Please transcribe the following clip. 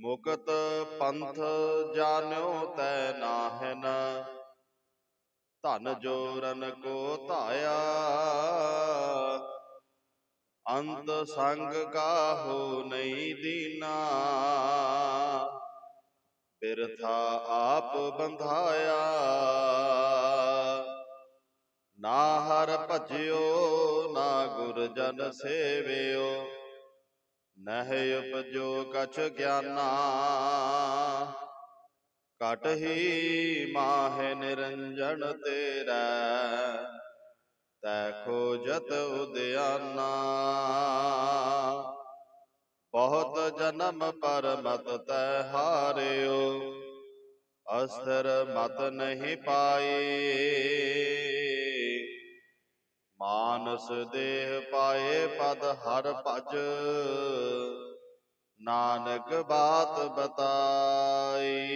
ਮੁਕਤ ਪੰਥ ਜਾਣਿਓ ਤੈ ਨਾਹਨ। ਧਨ ਜੋਰਨ ਕੋ ਧਾਇਆ। ਅੰਤ ਸੰਗ ਕਾਹੂ ਨਹੀਂ ਦੀਨਾ। ਬਿਰਥਾ ਆਪ ਬੰਧਾਇਆ। ਨਾ ਹਰ ਭਜਿਓ, ਨਾ ਗੁਰ ਜਨ ਸੇਵਿਓ। ਨਹਿ ਉਪਜੋ ਕਛ ਗਿਆਨਾ। ਘਟ ਹੀ ਮਾਹਿ ਨਿਰੰਜਨ ਤੇਰਾ, ਤੈ ਖੋਜਤ ਉਦਿਆਨਾ ਬਹੁਤ ਜਨਮ ਪਰ ਮਤ ਤੈ ਹਾਰਿਓ ਅਸਰ ਮਤ ਨਹੀਂ ਪਾਈ। ਮਾਨਸ ਦੇਹ ਪਾਏ ਪਦ ਹਰ ਭਜ। ਨਾਨਕ ਬਾਤ ਬਤਾਈ।